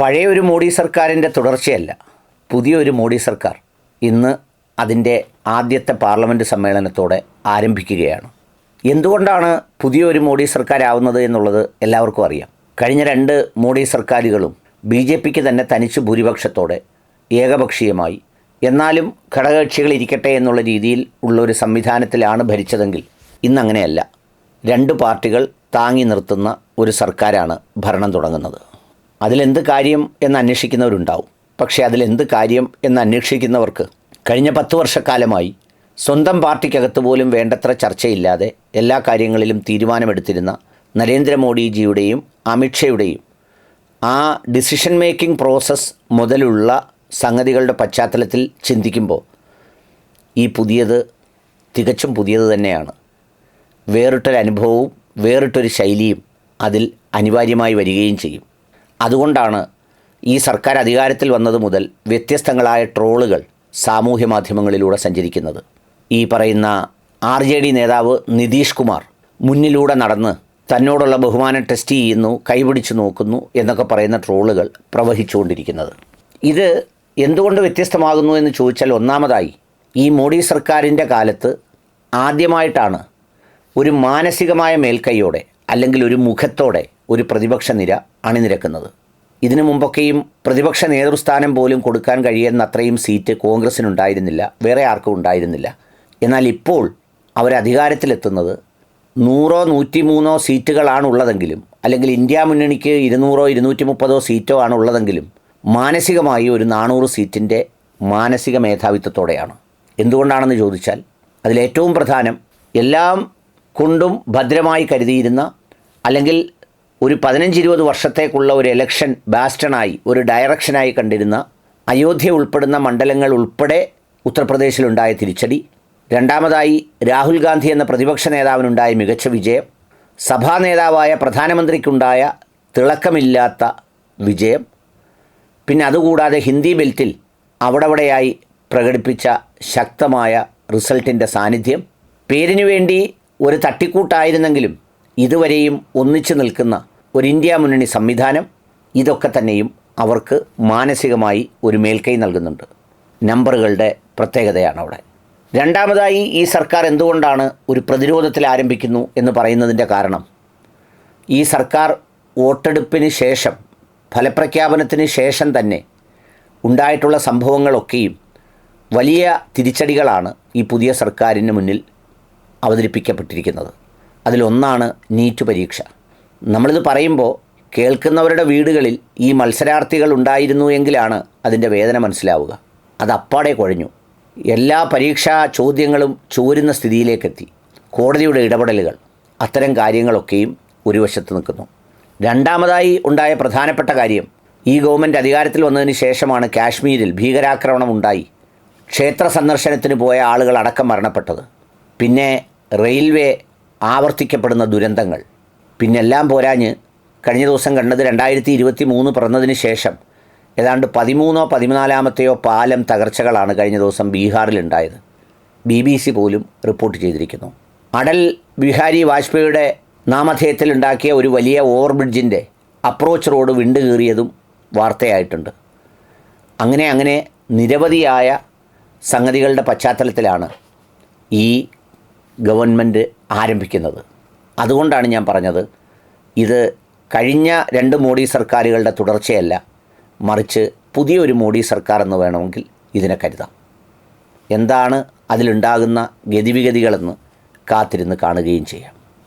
പഴയ ഒരു മോഡി സർക്കാരിന്റെ തുടർച്ചയല്ല. പുതിയൊരു മോഡി സർക്കാർ ഇന്ന് അതിന്റെ ആദ്യത്തെ പാർലമെന്റ് സമ്മേളനത്തോടെ ആരംഭിക്കുകയാണ്. എന്തുകൊണ്ടാണ് പുതിയ ഒരു മോഡി സർക്കാരാവുന്നത് എന്നുള്ളത് എല്ലാവർക്കും അറിയാം. കഴിഞ്ഞ രണ്ട് മോഡി സർക്കാരുകളും ബി ജെ പിക്ക് തന്നെ തനിച്ച് ഭൂരിപക്ഷത്തോടെ ഏകപക്ഷീയമായി. എന്നാലും ഘടകകക്ഷികൾ ഇരിക്കട്ടെ എന്നുള്ള രീതിയിൽ ഉള്ളൊരു സംവിധാനത്തിലാണ് ഭരിച്ചതെങ്കിൽ ഇന്നങ്ങനെയല്ല. രണ്ട് പാർട്ടികൾ താങ്ങി നിർത്തുന്ന ഒരു സർക്കാരാണ് ഭരണം തുടങ്ങുന്നത്. അതിലെന്ത് കാര്യം എന്ന് അന്വേഷിക്കുന്നവരുണ്ടാവും. പക്ഷേ അതിലെന്ത് കാര്യം എന്ന് അന്വേഷിക്കുന്നവർക്ക് കഴിഞ്ഞ പത്ത് വർഷക്കാലമായി സ്വന്തം പാർട്ടിക്കകത്ത് പോലും വേണ്ടത്ര ചർച്ചയില്ലാതെ എല്ലാ കാര്യങ്ങളിലും തീരുമാനമെടുത്തിരുന്ന നരേന്ദ്രമോദിജിയുടെയും അമിത്ഷയുടെയും ആ ഡിസിഷൻ മേക്കിംഗ് പ്രോസസ്സ് മുതലുള്ള സംഗതികളുടെ പശ്ചാത്തലത്തിൽ ചിന്തിക്കുമ്പോൾ ഈ പുതിയത് തികച്ചും പുതിയത് തന്നെയാണ്. വേറിട്ടൊരനുഭവവും വേറിട്ടൊരു ശൈലിയും അതിൽ അനിവാര്യമായി വരികയും ചെയ്യും. അതുകൊണ്ടാണ് ഈ സർക്കാർ അധികാരത്തിൽ വന്നത് മുതൽ വ്യത്യസ്തങ്ങളായ ട്രോളുകൾ സാമൂഹ്യ മാധ്യമങ്ങളിലൂടെ സഞ്ചരിക്കുന്നത്. ഈ പറയുന്ന ആർ ജെ ഡി നേതാവ് നിതീഷ് കുമാർ മുന്നിലൂടെ നടന്ന് തന്നോടുള്ള ബഹുമാനം ടെസ്റ്റ് ചെയ്യുന്നു കൈപിടിച്ചു നോക്കുന്നു എന്നൊക്കെ പറയുന്ന ട്രോളുകൾ പ്രവഹിച്ചുകൊണ്ടിരിക്കുന്നത്. ഇത് എന്തുകൊണ്ട് വ്യത്യസ്തമാകുന്നു എന്ന് ചോദിച്ചാൽ ഒന്നാമതായി ഈ മോഡി സർക്കാരിന്റെ കാലത്ത് ആദ്യമായിട്ടാണ് ഒരു മാനസികമായ മേൽക്കൈയോടെ അല്ലെങ്കിൽ ഒരു മുഖത്തോടെ ഒരു പ്രതിപക്ഷ നിര അണിനിരക്കുന്നത്. ഇതിനു മുമ്പൊക്കെയും പ്രതിപക്ഷ നേതൃസ്ഥാനം പോലും കൊടുക്കാൻ കഴിയുന്ന അത്രയും സീറ്റ് കോൺഗ്രസിനുണ്ടായിരുന്നില്ല വേറെ ആർക്കും ഉണ്ടായിരുന്നില്ല. എന്നാൽ ഇപ്പോൾ അവരധികാരത്തിലെത്തുന്നത് നൂറോ നൂറ്റി മൂന്നോ സീറ്റുകളാണുള്ളതെങ്കിലും അല്ലെങ്കിൽ ഇന്ത്യ മുന്നണിക്ക് ഇരുന്നൂറോ ഇരുന്നൂറ്റി മുപ്പതോ സീറ്റോ ആണുള്ളതെങ്കിലും മാനസികമായി ഒരു നാനൂറ് സീറ്റിന്റെ മാനസിക മേധാവിത്വത്തോടെയാണ്. എന്തുകൊണ്ടാണെന്ന് ചോദിച്ചാൽ അതിലേറ്റവും പ്രധാനം എല്ലാം കൊണ്ടും ഭദ്രമായി കരുതിയിരുന്ന അല്ലെങ്കിൽ ഒരു പതിനഞ്ച് ഇരുപത് വർഷത്തേക്കുള്ള ഒരു എലക്ഷൻ ബാസ്റ്റണായി ഒരു ഡയറക്ഷനായി കണ്ടിരുന്ന അയോധ്യ ഉൾപ്പെടുന്ന മണ്ഡലങ്ങൾ ഉൾപ്പെടെ ഉത്തർപ്രദേശിലുണ്ടായ തിരിച്ചടി രണ്ടാമതായി രാഹുൽ ഗാന്ധി എന്ന പ്രതിപക്ഷ നേതാവിനുണ്ടായ മികച്ച വിജയം സഭാ നേതാവായ പ്രധാനമന്ത്രിക്കുണ്ടായ തിളക്കമില്ലാത്ത വിജയം പിന്നെ അതുകൂടാതെ ഹിന്ദി ബെൽറ്റിൽ അവിടെവിടെയായി പ്രകടിപ്പിച്ച ശക്തമായ റിസൾട്ടിന്റെ സാന്നിധ്യം. പേരിനു വേണ്ടി ഒരു തട്ടിക്കൂട്ടായിരുന്നെങ്കിലും ഇതുവരെയും ഒന്നിച്ചു നിൽക്കുന്ന ഒരു ഇന്ത്യ മുന്നണി സംവിധാനം ഇതൊക്കെ തന്നെയും അവർക്ക് മാനസികമായി ഒരു മേൽക്കൈ നൽകുന്നുണ്ട്. നമ്പറുകളുടെ പ്രത്യേകതയാണ് അവിടെ. രണ്ടാമതായി ഈ സർക്കാർ എന്തുകൊണ്ടാണ് ഒരു പ്രതിരോധത്തിൽ ആരംഭിക്കുന്നു എന്ന് പറയുന്നതിന്റെ കാരണം ഈ സർക്കാർ വോട്ടെടുപ്പിന് ശേഷം ഫലപ്രഖ്യാപനത്തിന് ശേഷം തന്നെ ഉണ്ടായിട്ടുള്ള സംഭവങ്ങളൊക്കെയും വലിയ തിരിച്ചടികളാണ് ഈ പുതിയ സർക്കാരിന് മുന്നിൽ അവതരിപ്പിക്കപ്പെട്ടിരിക്കുന്നത്. അതിലൊന്നാണ് നീറ്റ് പരീക്ഷ. നമ്മളിത് പറയുമ്പോൾ കേൾക്കുന്നവരുടെ വീടുകളിൽ ഈ മത്സരാർത്ഥികൾ ഉണ്ടായിരുന്നു എങ്കിലാണ് അതിന്റെ വേദന മനസ്സിലാവുക. അത് അപ്പാടെ കുഴഞ്ഞു. എല്ലാ പരീക്ഷാ ചോദ്യങ്ങളും ചോരുന്ന സ്ഥിതിയിലേക്കെത്തി. കോടതിയുടെ ഇടപെടലുകൾ അത്തരം കാര്യങ്ങളൊക്കെയും ഒരു വശത്ത് നിൽക്കുന്നു. രണ്ടാമതായി ഉണ്ടായ പ്രധാനപ്പെട്ട കാര്യം ഈ ഗവൺമെന്റ് അധികാരത്തിൽ വന്നതിന് ശേഷമാണ് കാശ്മീരിൽ ഭീകരാക്രമണം ഉണ്ടായി. ക്ഷേത്ര സന്ദർശനത്തിന് പോയ ആളുകൾ അടക്കം മരണപ്പെട്ടത്. പിന്നെ റെയിൽവേ ആവർത്തിക്കപ്പെടുന്ന ദുരന്തങ്ങൾ. പിന്നെല്ലാം പോരാഞ്ഞ് കഴിഞ്ഞ ദിവസം കണ്ടത് രണ്ടായിരത്തി ഇരുപത്തി മൂന്ന് പിറന്നതിന് ശേഷം ഏതാണ്ട് പതിമൂന്നോ പതിനാലാമത്തെയോ പാലം തകർച്ചകളാണ് കഴിഞ്ഞ ദിവസം ബീഹാറിലുണ്ടായത്. ബി ബി സി പോലും റിപ്പോർട്ട് ചെയ്തിരിക്കുന്നു. അടൽ ബിഹാരി വാജ്പേയിയുടെ നാമധേയത്തിൽ ഉണ്ടാക്കിയ ഒരു വലിയ ഓവർബ്രിഡ്ജിന്റെ അപ്രോച്ച് റോഡ് വിണ്ടു കീറിയതും വാർത്തയായിട്ടുണ്ട്. അങ്ങനെ അങ്ങനെ നിരവധിയായ സംഗതികളുടെ പശ്ചാത്തലത്തിലാണ് ഈ ഗവൺമെന്റ് ആരംഭിക്കുന്നത്. അതുകൊണ്ടാണ് ഞാൻ പറഞ്ഞത് ഇത് കഴിഞ്ഞ രണ്ട് മോഡി സർക്കാരുകളുടെ തുടർച്ചയല്ല മറിച്ച് പുതിയൊരു മോഡി സർക്കാർ എന്ന് വേണമെങ്കിൽ ഇതിനെ കരുതാം. എന്താണ് അതിലുണ്ടാകുന്ന ഗതിവിഗതികളെന്ന് കാത്തിരുന്ന് കാണുകയും ചെയ്യാം.